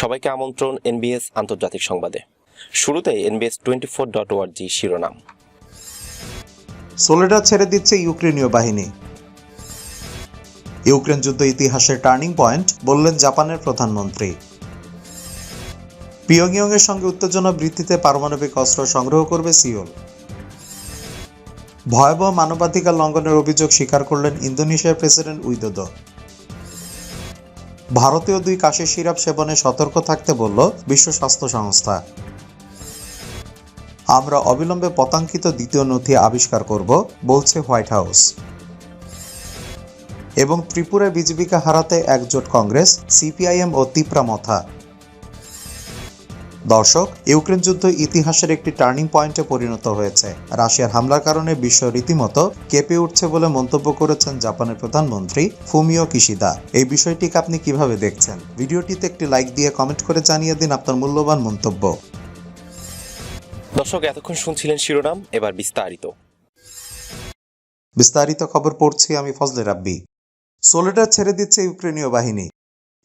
সবাইকে আমন্ত্রণ এনবিএস আন্তর্জাতিক সংবাদে। শুরুতে এনবিএস টোয়েন্টি ফোর ডট ওয়ার্জি শিরোনাম। সোলেডা ছেড়ে দিচ্ছে ইউক্রেনীয় বাহিনী। ইউক্রেন যুদ্ধ ইতিহাসের টার্নিং পয়েন্ট, বললেন জাপানের প্রধানমন্ত্রী। পিয়ংইয়ং এর সঙ্গে উত্তেজনা বৃদ্ধিতে পারমাণবিক অস্ত্র সংগ্রহ করবে সিওল। ভয়াবহ মানবাধিকার লঙ্ঘনের অভিযোগ স্বীকার করলেন ইন্দোনেশিয়ার প্রেসিডেন্ট উইদোদো। ভারতীয় দুই কাশি সিরাপ সেবনে সতর্ক থাকতে বলল বিশ্ব স্বাস্থ্য সংস্থা। আমরা অবিলম্বে পতাঙ্কিত দ্বিতীয় নথি আবিষ্কার করব, বলছে হোয়াইট হাউস। এবং ত্রিপুরা বিজেপিকে হারাতে একজোট কংগ্রেস, সিপিআইএম ও তিপ্রা মথা। দর্শক ইউক্রেন যুদ্ধ ইতিহাসের একটি টার্নিং পয়েন্টে পরিণত হয়েছে। রাশিয়ার হামলার কারণে বিশ্ব রীতিমতো কেঁপে উঠছে বলে মন্তব্য করেছেন জাপানের প্রধানমন্ত্রী ফুমিও কিশিদা। এই বিষয়টিকে আপনি কীভাবে দেখছেন? ভিডিওটিতে একটি লাইক দিয়ে কমেন্ট করে জানিয়ে দিন আপনার মূল্যবান মন্তব্য। দর্শক এতক্ষণ শুনছিলেন শিরোনাম এবার বিস্তারিত। বিস্তারিত খবর পড়ছি আমি ফজলে রাব্বি। সোলেডার ছেড়ে দিচ্ছে ইউক্রেনীয় বাহিনী।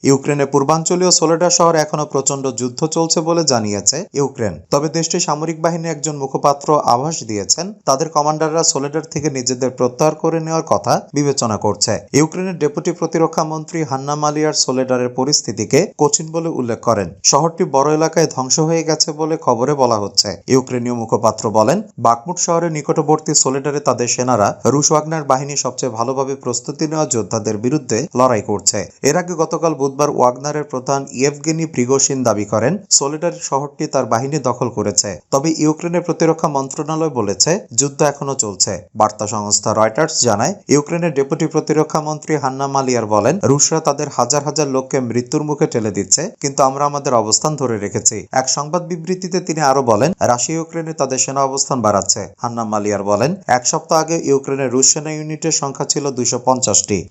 ইউক্রেনের পূর্বাঞ্চলীয় সোলেডার শহরে এখনও প্রচণ্ড যুদ্ধ চলছে বলে জানিয়েছে ইউক্রেন। তবে দেশটির সামরিক বাহিনীর একজন মুখপাত্র আভাস দিয়েছেন, তাদের কমান্ডাররা সোলেডার থেকে নিজেদের প্রত্যাহার করে নেওয়ার কথা বিবেচনা করছে। ইউক্রেনের ডেপুটি প্রতিরক্ষা মন্ত্রী হান্না মালিয়ার সোলেডারের পরিস্থিতিকে কঠিন বলে উল্লেখ করেন। শহরটি বড় এলাকায় ধ্বংস হয়ে গেছে বলে খবরে বলা হচ্ছে। ইউক্রেনীয় মুখপাত্র বলেন, বাকমুট শহরের নিকটবর্তী সোলেডারে তাদের সেনারা রুশ ওয়াগনার বাহিনী সবচেয়ে ভালোভাবে প্রস্তুতি নেওয়া যোদ্ধাদের বিরুদ্ধে লড়াই করছে। এর আগে গতকাল বুধবার ওয়াগনারের প্রধান ইয়েভগেনি প্রিগোসিন দাবি করেন, সোলেডার শহরটি তার বাহিনী দখল করেছে। তবে ইউক্রেনের প্রতিরক্ষা মন্ত্রণালয় বলেছে, যুদ্ধ এখনও চলছে। বার্তা সংস্থা রয়টার্স জানায়, ইউক্রেনের ডেপুটি প্রতিরক্ষা মন্ত্রী হান্না মালিয়ার বলেন, রুশরা তাদের হাজার হাজার লোককে মৃত্যুর মুখে ঠেলে দিচ্ছে, কিন্তু আমরা আমাদের অবস্থান ধরে রেখেছি। এক সংবাদ বিবৃতিতে তিনি আরও বলেন, রাশিয়া ইউক্রেনে তাদের সেনা অবস্থান বাড়াচ্ছে। হান্না মালিয়ার বলেন, এক সপ্তাহ আগে ইউক্রেনের রুশ সেনা ইউনিটের সংখ্যা ছিল দুইশো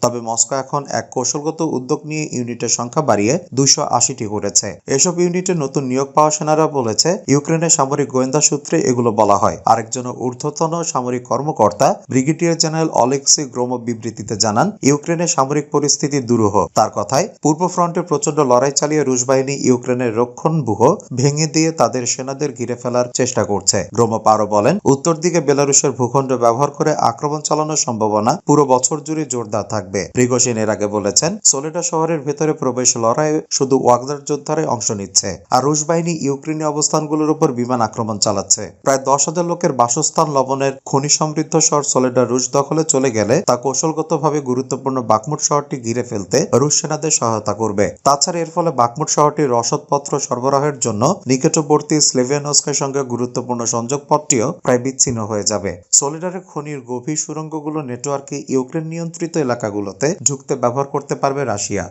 তবে মস্কো এখন এক কৌশলগত উদ্যোগ নিয়ে ইউনিটের সংখ্যা বাড়িয়ে দুইশো আশিটি করেছে। এসব ইউনিটে নতুন নিয়োগ পাওয়া সেনারা বলেছে, ইউক্রেনের সামরিক গোয়েন্দা সূত্রে এগুলো বলা হয়। আরেকজন ঊর্ধ্বতন সামরিক কর্মকর্তা ব্রিগেডিয়ার জেনারেল অলেক্সি গ্রোমো বিবৃতিতে জানান, ইউক্রেনের সামরিক পরিস্থিতি দুরূহ। তার কথায়, পূর্ব ফ্রন্টে প্রচণ্ড লড়াই চালিয়ে রুশ বাহিনী ইউক্রেনের রক্ষণবুহ ভেঙে দিয়ে তাদের সেনাদের ঘিরে ফেলার চেষ্টা করছে। গ্রোমো পারো বলেন, উত্তর দিকে বেলারুশের ভূখণ্ড ব্যবহার করে আক্রমণ চালানোর সম্ভাবনা পুরো বছর জুড়ে জোরদার থাকবে। প্রিগোসিন এর আগে বলেছেন সোলেডা শহরের ভেতরে প্রবেশ লড়াইয়ে শুধু ওয়াগনার যোদ্ধারাই অংশ নিচ্ছে, আর রুশ বাহিনী ইউক্রেনী অবস্থানগুলোর উপর বিমান আক্রমণ চালাচ্ছে। প্রায় দশ হাজার লোকের বাসস্থান লবণের খনি সমৃদ্ধ শহর সোলেডা রুশ দখলে চলে গেলে তা কৌশলগতভাবে গুরুত্বপূর্ণ বাকমুট শহরটি ঘিরে ফেলতে রুশ সেনাদের সহায়তা করবে। তাছাড়া এর ফলে বাকমুট শহরটির রসদপত্র সরবরাহের জন্য নিকটবর্তী স্লেভিয়ানস্কের সঙ্গে গুরুত্বপূর্ণ সংযোগ পথটিও প্রায় বিচ্ছিন্ন হয়ে যাবে। সোলিডারের খনির গভীর সুরঙ্গগুলো নেটওয়ার্কে ইউক্রেন নিয়ন্ত্রিত এলাকাগুলোতে ঝুঁকতে ব্যবহার করতে পারবে রাশিয়া।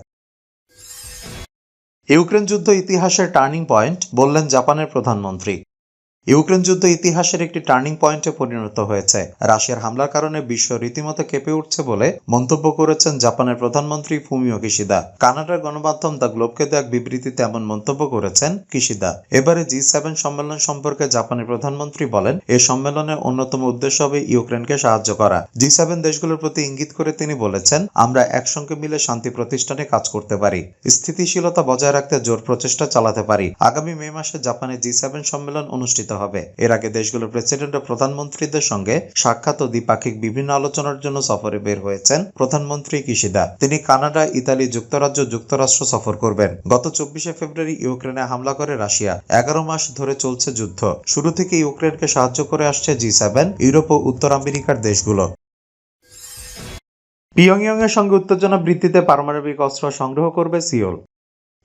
ইউক্রেন যুদ্ধ ইতিহাসের টার্নিং পয়েন্ট বললেন জাপানের প্রধানমন্ত্রী। ইউক্রেন যুদ্ধ ইতিহাসের একটি টার্নিং পয়েন্টে পরিণত হয়েছে। রাশিয়ার হামলার কারণে বিশ্ব রীতিমতো কেঁপে উঠছে বলে মন্তব্য করেছেন জাপানের প্রধানমন্ত্রী ফুমিও কিশিদা। কানাডার গণমাধ্যম দ্য গ্লোবকে দেওয়া এক বিবৃতিতে এমন মন্তব্য করেছেন কিশিদা। এবারে জি সেভেন সম্মেলন সম্পর্কে জাপানের প্রধানমন্ত্রী বলেন এই সম্মেলনের অন্যতম উদ্দেশ্য হবে ইউক্রেনকে সাহায্য করা। জি সেভেন দেশগুলোর প্রতি ইঙ্গিত করে তিনি বলেছেন, আমরা একসঙ্গে মিলে শান্তি প্রতিষ্ঠানে কাজ করতে পারি, স্থিতিশীলতা বজায় রাখতে জোর প্রচেষ্টা চালাতে পারি। আগামী মে মাসে জাপানে জি সেভেন সম্মেলন অনুষ্ঠিত হবে। এর আগে দেশগুলোর প্রেসিডেন্ট ও প্রধানমন্ত্রীদের সঙ্গে সাক্ষাৎ ও দ্বিপাক্ষিক বিভিন্ন আলোচনার জন্য সফরে বের হয়েছেন প্রধানমন্ত্রী কিশিদা। তিনি কানাডা, ইতালি, যুক্তরাজ্য, যুক্তরাষ্ট্র সফর করবেন। গত চব্বিশে ফেব্রুয়ারি ইউক্রেনে হামলা করে রাশিয়া। এগারো মাস ধরে চলছে যুদ্ধ। শুরু থেকে ইউক্রেনকে সাহায্য করে আসছে জি সেভেন, ইউরোপ ও উত্তর আমেরিকার দেশগুলো। পিয়ংইয়ং এর সঙ্গে উত্তেজনা বৃদ্ধিতে পারমাণবিক অস্ত্র সংগ্রহ করবে সিওল।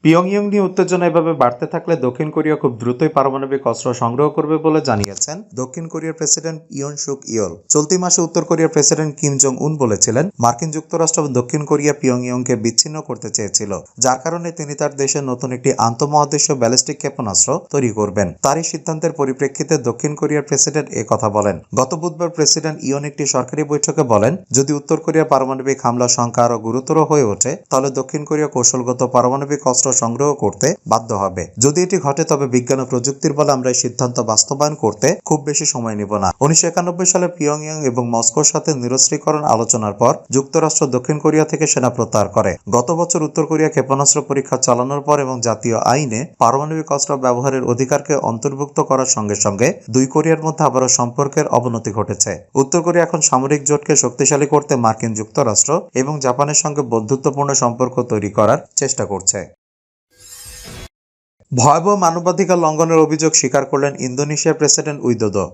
পিয়ংইয়ং নিয়ে উত্তেজনা এভাবে বাড়তে থাকলে দক্ষিণ কোরিয়া খুব দ্রুতই পারমাণবিক অস্ত্র সংগ্রহ করবে বলে জানিয়েছেন দক্ষিণ কোরিয়ার প্রেসিডেন্ট ইয়ন সুক ইয়ল। চলতি মাসে উত্তর কোরিয়ার প্রেসিডেন্ট কিম জং উন বলেছিলেন, মার্কিন যুক্তরাষ্ট্র দক্ষিণ কোরিয়া পিয়ংইয়ংকে বিচ্ছিন্ন করতে চেয়েছিল, যার কারণে তিনি তার দেশের নতুন একটি আন্তঃমহাদেশীয় ব্যালিস্টিক ক্ষেপণাস্ত্র তৈরি করবেন। তারই সিদ্ধান্তের পরিপ্রেক্ষিতে দক্ষিণ কোরিয়ার প্রেসিডেন্ট এ কথা বলেন। গত বুধবার প্রেসিডেন্ট ইয়ন একটি সরকারি বৈঠকে বলেন, যদি উত্তর কোরিয়া পারমাণবিক হামলার সংখ্যা আরও গুরুতর হয়ে ওঠে, তাহলে দক্ষিণ কোরিয়া কৌশলগত পারমাণবিক অস্ত্র সংগ্রহ করতে বাধ্য হবে। যদি এটি ঘটে, তবে বিজ্ঞান ও প্রযুক্তির বলে আমরা এই সিদ্ধান্ত বাস্তবায়ন করতে খুব বেশি সময় নিব না। উনিশশো একানব্বই সালে পিয়ংইয়ং এবং মস্কোর সাথে নিরস্ত্রীকরণ আলোচনার পর যুক্তরাষ্ট্র দক্ষিণ কোরিয়া থেকে সেনা প্রত্যাহার করে। গত বছর উত্তর কোরিয়া ক্ষেপণাস্ত্র পরীক্ষা চালানোর পর এবং জাতীয় আইনে পারমাণবিক অস্ত্র ব্যবহারের অধিকারকে অন্তর্ভুক্ত করার সঙ্গে সঙ্গে দুই কোরিয়ার মধ্যে আবারও সম্পর্কের অবনতি ঘটেছে। উত্তর কোরিয়া এখন সামরিক জোটকে শক্তিশালী করতে মার্কিন যুক্তরাষ্ট্র এবং জাপানের সঙ্গে বন্ধুত্বপূর্ণ সম্পর্ক তৈরি করার চেষ্টা করছে। ভয়াবহ মানবাধিকার লঙ্ঘনের অভিযোগ স্বীকার করলেন ইন্দোনেশিয়ার প্রেসিডেন্ট উইদোদো।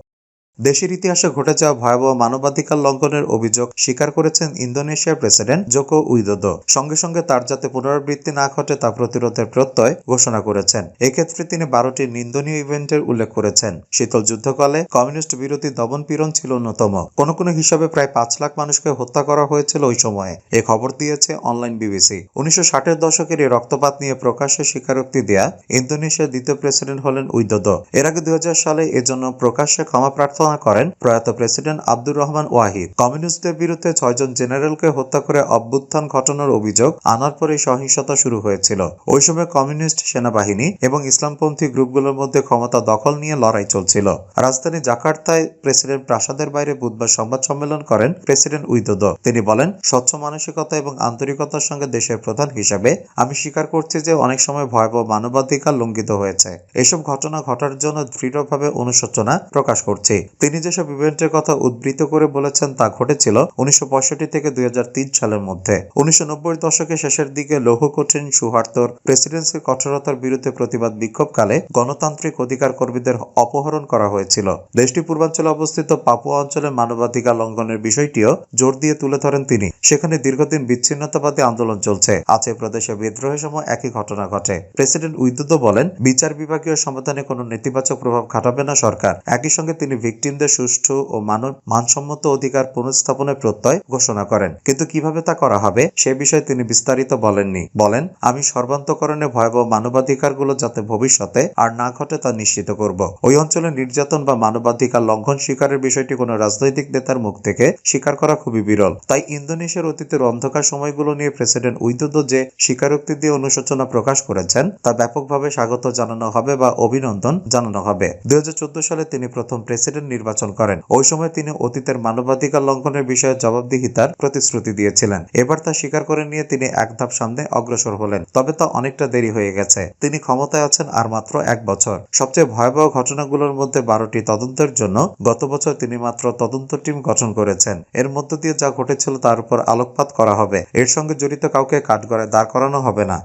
দেশের ইতিহাসে ঘটে যাওয়া ভয়াবহ মানবাধিকার লঙ্ঘনের অভিযোগ স্বীকার করেছেন ইন্দোনেশিয়ার প্রেসিডেন্ট জোকো উইদোদো। সঙ্গে সঙ্গে তার যাতে পুনরাবৃত্তি না ঘটে তা প্রতিরোধের প্রত্যয় ঘোষণা করেছেন। এক্ষেত্রে তিনি বারোটি নিন্দনীয় ইভেন্টের উল্লেখ করেছেন। শীতল যুদ্ধকালে কমিউনিস্ট বিরোধী দমন পীড়ন ছিল অন্যতম। কোনো কোনো হিসাবে প্রায় পাঁচ লাখ মানুষকে হত্যা করা হয়েছিল ওই সময়ে। এ খবর দিয়েছে অনলাইন বিবিসি। উনিশশো ষাটের দশকের এই রক্তপাত নিয়ে প্রকাশ্যে স্বীকারোক্তি দেয়া ইন্দোনেশিয়ার দ্বিতীয় প্রেসিডেন্ট হলেন উইদোদো। এর আগে দুই হাজার সালে এজন্য প্রকাশ্যে ক্ষমা প্রার্থনা করেন প্রয়াত প্রেসিডেন্ট আব্দুর রহমান ওয়াহিদ। কমিউনিস্টদের বিরুদ্ধে ছয়জন জেনারেলকে হত্যা করে অভ্যুত্থান ঘটানোর অভিযোগ আনার পরে সহিংসতা শুরু হয়েছিল। ওই সময় কমিউনিস্ট সেনাবাহিনী এবং ইসলামপন্থী গ্রুপগুলোর মধ্যে ক্ষমতা দখল নিয়ে লড়াই চলছিল। রাজধানী জাকার্তায় প্রেসিডেন্ট প্রাসাদের বাইরে বুধবার সংবাদ সম্মেলন করেন প্রেসিডেন্ট উইদোদো। তিনি বলেন, স্বচ্ছ মানসিকতা এবং আন্তরিকতার সঙ্গে দেশের প্রধান হিসাবে আমি স্বীকার করছি যে অনেক সময় ভয়াবহ মানবাধিকার লঙ্ঘিত হয়েছে। এসব ঘটনা ঘটার জন্য দৃঢ়ভাবে অনুশোচনা প্রকাশ করছি। তিনি যেসব ইভেন্টের কথা উদ্বৃত্ত করে বলেছেন তা ঘটেছিল উনিশশো থেকে দুই সালের মধ্যে। উনিশশো দশকের শেষের দিকে লৌহ কঠিন সুহার্তর প্রেসিডেন্সির কঠোরতার বিরুদ্ধে প্রতিবাদ বিক্ষোভকালে গণতান্ত্রিক অধিকার কর্মীদের অপহরণ করা হয়েছিল। দেশটি পূর্বাঞ্চলে অবস্থিত পাপুয়া অঞ্চলে মানবাধিকার লঙ্ঘনের বিষয়টিও জোর দিয়ে তুলে ধরেন তিনি। সেখানে দীর্ঘদিন বিচ্ছিন্নতাবাদী আন্দোলন চলছে। আছে প্রদেশে বিদ্রোহের সময় একই ঘটনা ঘটে। প্রেসিডেন্ট উইদুদো বলেন, বিচার বিভাগীয় সমাধানে কোনো নেতিবাচক প্রভাব খাটাবে না সরকার। একই সঙ্গে তিনি ভিকটিমদের সুষ্ঠু ও মানব মানসম্মত অধিকার পুনঃস্থাপনের প্রত্যয় ঘোষণা করেন। কিন্তু কীভাবে তা করা হবে, সে বিষয়ে তিনি বিস্তারিত বলেননি। বলেন, আমি সর্বান্তকরণে ভয়াবহ মানবাধিকারগুলো যাতে ভবিষ্যতে আর না ঘটে তা নিশ্চিত করব। ওই অঞ্চলে নির্যাতন বা মানবাধিকার লঙ্ঘন স্বীকারের বিষয়টি কোনো রাজনৈতিক নেতার মুখ থেকে স্বীকার করা খুবই বিরল। তাই ইন্দোনেশিয়ার অতীতের অন্ধকার সময়গুলো নিয়ে প্রেসিডেন্ট উইদুদো যে স্বীকারোক্তি দিয়ে অনুশোচনা প্রকাশ করেছেন, তা ব্যাপকভাবে স্বাগত জানানো হবে বা অভিনন্দন জানানো হবে। দুই হাজার চোদ্দ সালে তিনি প্রথম প্রেসিডেন্ট নির্বাচন করেন। ওই সময় তিনি অতীতের মানবাধিকার লঙ্ঘনের বিষয়ে জবাবদিহিতার প্রতিশ্রুতি দিয়েছিলেন। এবার তা স্বীকার করে নিয়ে তিনি এক ধাপ সামনে অগ্রসর হলেন। তবে তা অনেকটা দেরি হয়ে গেছে। তিনি ক্ষমতায় আছেন আর মাত্র এক বছর। সবচেয়ে ভয়াবহ ঘটনাগুলোর মধ্যে বারোটি তদন্তের জন্য গত বছর তিনি মাত্র তদন্ত টিম গঠন করেছেন। এর মধ্য দিয়ে যা ঘটেছিল তার উপর আলোকপাত করা হবে। এর সঙ্গে জড়িত কাউকে কাঠগড়ায় দাঁড় করানো হবে না।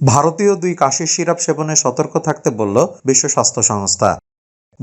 ভারতীয় দুই কাশির সিরাপ সেবনে সতর্ক থাকতে বলল বিশ্ব স্বাস্থ্য সংস্থা।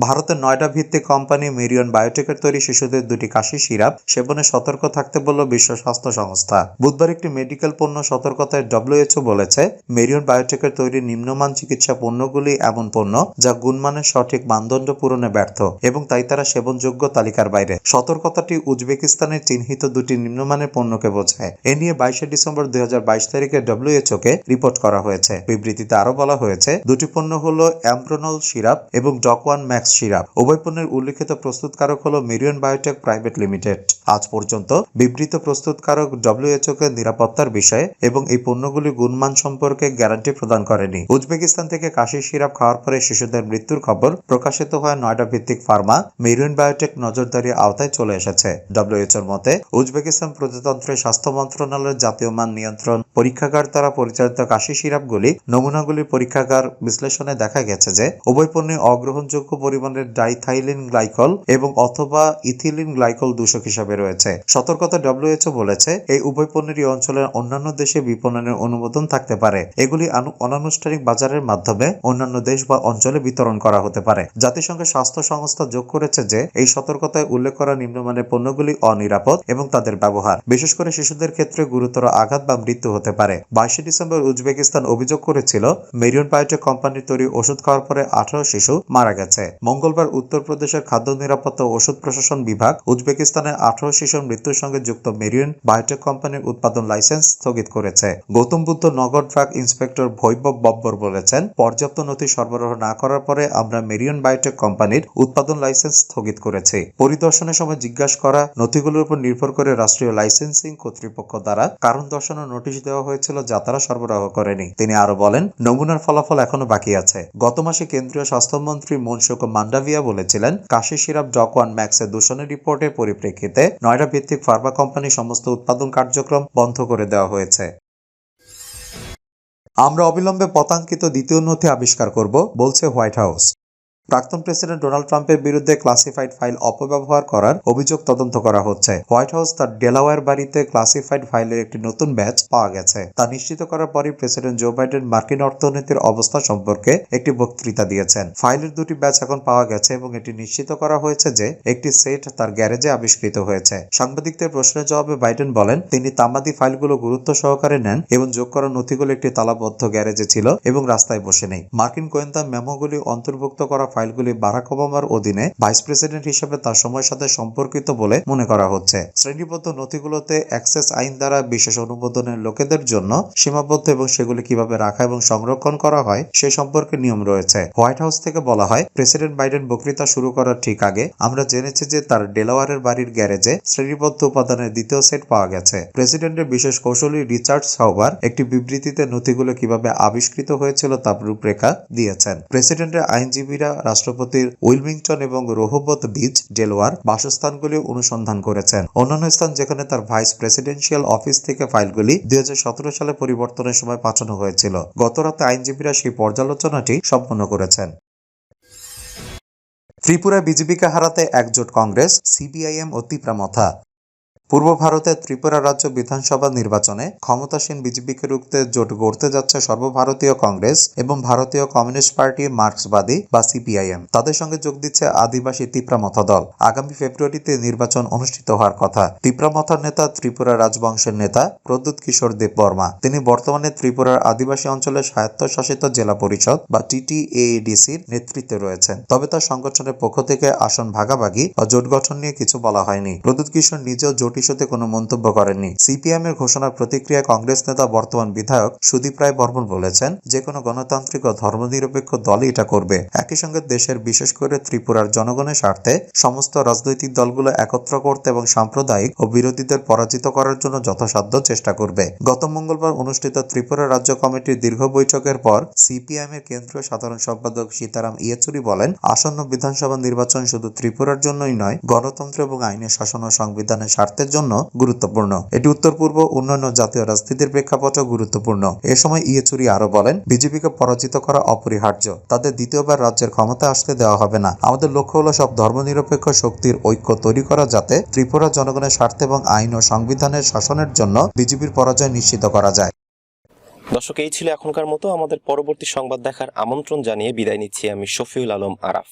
ভারতের নয়ডা ভিত্তিক কোম্পানি মেরিয়ন বায়োটেকের তৈরি শিশুদের দুটি কাশি সিরাপ সেবনে সতর্ক থাকতে বলল বিশ্ব স্বাস্থ্য সংস্থা। বুধবার একটি মেডিকেল পণ্য সতর্কতায় ডব্লিউএচও বলেছে, মেরিয়ন বায়োটেকের তৈরি নিম্নমান চিকিৎসা পণ্যগুলি এমন পণ্য যা গুণমানের সঠিক মানদণ্ড পূরণে ব্যর্থ এবং তাই তারা সেবনযোগ্য তালিকার বাইরে। সতর্কতাটি উজবেকিস্তানের চিহ্নিত দুটি নিম্নমানের পণ্যকে বোঝায়। এ নিয়ে বাইশে ডিসেম্বর দুই হাজার বাইশ তারিখে ডব্লিউএচও কে রিপোর্ট করা হয়েছে। বিবৃতিতে আরও বলা হয়েছে, দুটি পণ্য হল অ্যাম্প্রোনল সিরাপ এবং ডকওয়ান ম্যাক্স সিরাপ। উভয় পণ্যের উল্লিখিত প্রস্তুতকারক হলো মেরিয়ন বায়োটেক প্রাইভেট লিমিটেড। আজ পর্যন্ত বিবৃত প্রস্তুতকারক ডব্লিউএচও কে নিরাপত্তার বিষয়ে এবং এই পণ্যগুলি গুণমান সম্পর্কে গ্যারান্টি প্রদান করেনি। উজবেকিস্তান থেকে কাশি সিরাপ খাওয়ার পরে শিশুদের মৃত্যুর খবর প্রকাশিত হয় নয়ডা ভিত্তিক ফার্মা। মেরিয়ন বায়োটেক নজরদারির আওতায় চলে এসেছে। ডব্লিউএচওর মতে, উজবেকিস্তান প্রজাতন্ত্রের স্বাস্থ্য মন্ত্রণালয়ের জাতীয় মান নিয়ন্ত্রণ পরীক্ষাগার দ্বারা পরিচালিত কাশি সিরাপগুলি নমুনাগুলির পরীক্ষাগার বিশ্লেষণে দেখা গেছে যে, উভয় পণ্যে অগ্রহণযোগ্য পরিমাণের ডাইথাইলিন গ্লাইকল এবং অথবা ইথিলিন গ্লাইকল দূষক হিসাবে রয়েছে। সতর্কতা ডব্লিউএচও বলেছে, এই উভয় পণ্যেরই অঞ্চলের অন্যান্য দেশে বিপণনের অনুমোদন থাকতে পারে। এগুলি অনানুষ্ঠানিক বাজারের মাধ্যমে অন্যান্য দেশ বা অঞ্চলে বিতরণ করা হতে পারে। জাতিসংঘের স্বাস্থ্য সংস্থা যোগ করেছে যে, এই সতর্কতায় উল্লেখ করা নিম্নমানের পণ্যগুলি অনিরাপদ এবং তাদের ব্যবহার। বিশেষ করে শিশুদের ক্ষেত্রে গুরুতর আঘাত বা মৃত্যু হতে পারে। বাইশে ডিসেম্বর উজবেকিস্তান অভিযোগ করেছিল মেরিয়ন বায়োটেক কোম্পানির তৈরি ওষুধ খাওয়ার পরে আঠারো শিশু মারা গেছে। মঙ্গলবার উত্তরপ্রদেশের খাদ্য নিরাপত্তা ওষুধ প্রশাসন বিভাগ উজবেকিস্তানের আঠারো শিশুর মৃত্যুর সঙ্গে যুক্ত মেরিয়ন বায়োটেক কোম্পানির উৎপাদন লাইসেন্স স্থগিত করেছে। গৌতম বুদ্ধ নগর ড্রাগ ইন্সপেক্টর ভৈবব বব্বর বলেছেন, পর্যাপ্ত নথি সরবরাহ না করার পরে আমরা মেরিয়ন বায়োটেক কোম্পানির উৎপাদন লাইসেন্স স্থগিত করেছি। পরিদর্শনের সময় জিজ্ঞাসা করা নথিগুলোর উপর নির্ভর করে রাষ্ট্রীয় লাইসেন্সিং কর্তৃপক্ষ দ্বারা কারণ দর্শানোর নোটিশ দেওয়া হয়েছিল যা তারা সরবরাহ করেনি। তিনি আরও বলেন, নমুনার ফলাফল এখনও বাকি আছে। গত মাসে কেন্দ্রীয় স্বাস্থ্যমন্ত্রী মনসুখ মান্ডাভিয়া বলেছিলেন, কাশি, সিরাপ ডক ওয়ান ম্যাক্সের দূষণের রিপোর্টের পরিপ্রেক্ষিতে নয়ডা ভিত্তিক ফার্মা কোম্পানি সমস্ত উৎপাদন কার্যক্রম বন্ধ করে দেওয়া হয়েছে। আমরা অবিলম্বে পতাঙ্কিত দ্বিতীয় নথি আবিষ্কার করব, বলছে হোয়াইট হাউস। প্রাক্তন প্রেসিডেন্ট ডোনাল্ড ট্রাম্পের বিরুদ্ধে ক্লাসিফাইড ফাইল অপব্যবহার করার অভিযোগ তদন্ত করা হচ্ছে। হোয়াইট হাউস তার ডেলাওয়ার বাড়িতে ক্লাসিফাইড ফাইলের একটি নতুন ব্যাচ পাওয়া গেছে। তা নিশ্চিত করার পরই প্রেসিডেন্ট জো বাইডেন মার্কিন অর্থনীতির অবস্থা সম্পর্কে একটি বক্তৃতা দিয়েছেন। ফাইলের দুটি ব্যাচ এখন পাওয়া গেছে এবং এটি নিশ্চিত করা হয়েছে যে একটি সেট তার গ্যারেজে আবিষ্কৃত হয়েছে। সাংবাদিকদের প্রশ্নের জবাবে বাইডেন বলেন, তিনি তামাদি ফাইলগুলো গুরুত্ব সহকারে নেন এবং যোগ করা নথিগুলো একটি তালাবদ্ধ গ্যারেজে ছিল এবং রাস্তায় বসে নেই। মার্কিন গোয়েন্দা মেমোগুলি অন্তর্ভুক্ত করা ফাইলগুলি বারাক ওবামার অধীনে ভাইস প্রেসিডেন্ট হিসেবে তার সময়ের সাথে সম্পর্কিত বলে মনে করা হচ্ছে। শ্রেণীবদ্ধ নথিগুলোতে অ্যাক্সেস আইন দ্বারা বিশেষ অনুমোদনের লোকেদের জন্য সীমাবদ্ধ এবং সেগুলি কীভাবে রাখা এবং সংরক্ষণ করা হয় সে সম্পর্কে নিয়ম রয়েছে। হোয়াইট হাউস থেকে বলা হয়, প্রেসিডেন্ট বাইডেন বক্তৃতা শুরু করার ঠিক আগে আমরা জেনেছি যে তার ডেলাওয়ারের বাড়ির গ্যারেজে শ্রেণীবদ্ধ উপাদানের দ্বিতীয় সেট পাওয়া গেছে। প্রেসিডেন্টের বিশেষ কৌশলী রিচার্ড সাউবার একটি বিবৃতিতে নথিগুলো কীভাবে আবিষ্কৃত হয়েছিল তার রূপরেখা দিয়েছেন। প্রেসিডেন্টের আইনজীবীরা রাষ্ট্রপতির উইলমিংটন এবং রোহবত বিচ ডেলোয়ার বাসস্থানগুলি অনুসন্ধান করেছেন। অন্যান্য স্থান যেখানে তার ভাইস প্রেসিডেন্সিয়াল অফিস থেকে ফাইলগুলি দুই হাজার সতেরো সালে পরিবর্তনের সময় পাঠানো হয়েছিল। গতরাতে আইনজীবীরা সেই পর্যালোচনাটি সম্পন্ন করেছেন। ত্রিপুরা বিজেপিকে হারাতে একজোট কংগ্রেস সিপিআইএম ও তিপ্রামথা। পূর্ব ভারতের ত্রিপুরা রাজ্য বিধানসভা নির্বাচনে ক্ষমতাসীন বিজেপিকে রুখতে জোট গড়তে যাচ্ছে সর্বভারতীয় কংগ্রেস এবং ভারতীয় কমিউনিস্ট পার্টি মার্ক্সবাদী বা সিপিআইএম। তাদের সঙ্গে যোগ দিচ্ছে আদিবাসী তিপ্রামথা দল। আগামী ফেব্রুয়ারিতে নির্বাচন অনুষ্ঠিত হওয়ার কথা। তিপ্রামথার নেতা ত্রিপুরা রাজবংশের নেতা প্রদ্যুৎ কিশোর দেব বর্মা। তিনি বর্তমানে ত্রিপুরার আদিবাসী অঞ্চলের স্বায়ত্তশাসিত জেলা পরিষদ বা টিটিএডিসির নেতৃত্বে রয়েছেন। তবে তার সংগঠনের পক্ষ থেকে আসন ভাগাভাগি বা জোট গঠন নিয়ে কিছু বলা হয়নি। প্রদ্যুৎ কিশোর নিজেও জোট ইস্যুতে কোনো মন্তব্য করেননি। সিপিএম এর ঘোষণার প্রতিক্রিয়ায় কংগ্রেস নেতা বর্তমান বিধায়ক সুদীপ রায় বর্মন বলেছেন, যে কোনো গণতান্ত্রিক ও ধর্মনিরপেক্ষ দলই এটা করবে। একই সঙ্গে দেশের বিশেষ করে ত্রিপুরার জনগণের স্বার্থে সমস্ত রাজনৈতিক দলগুলো একত্র করতে এবং সাম্প্রদায়িক ও বিরোধীদের পরাজিত করার জন্য যথাসাধ্য চেষ্টা করবে। গত মঙ্গলবার অনুষ্ঠিত ত্রিপুরা রাজ্য কমিটির দীর্ঘ বৈঠকের পর সিপিএম এর কেন্দ্রীয় সাধারণ সম্পাদক সীতারাম ইয়েচুরি বলেন, আসন্ন বিধানসভা নির্বাচন শুধু ত্রিপুরার জন্যই নয়, গণতন্ত্র এবং আইনের শাসন ও সংবিধানের স্বার্থের জন্য গুরুত্বপূর্ণ। এটি উত্তর পূর্ব উন্নয়ন জাতীয় রাজনীতির প্রেক্ষাপটে গুরুত্বপূর্ণ। এ সময় ইয়েচুরি আরও বলেন, বিজেপিকে পরাজিত করা অপরিহার্য। তাদের দ্বিতীয়বার রাজ্যের ক্ষমতা আসতে দেওয়া হবে না। আমাদের লক্ষ্য হলো সব ধর্মনিরপেক্ষ শক্তির ঐক্য তৈরি করা যাতে ত্রিপুরা জনগণের স্বার্থে এবং আইন ও সংবিধানের শাসনের জন্য বিজেপির পরাজয় নিশ্চিত করা যায়। দর্শক, এই ছিল এখনকার মতো। আমাদের পরবর্তী সংবাদ দেখার আমন্ত্রণ জানিয়ে বিদায় নিচ্ছি আমি শফিউল আলম আরাফ।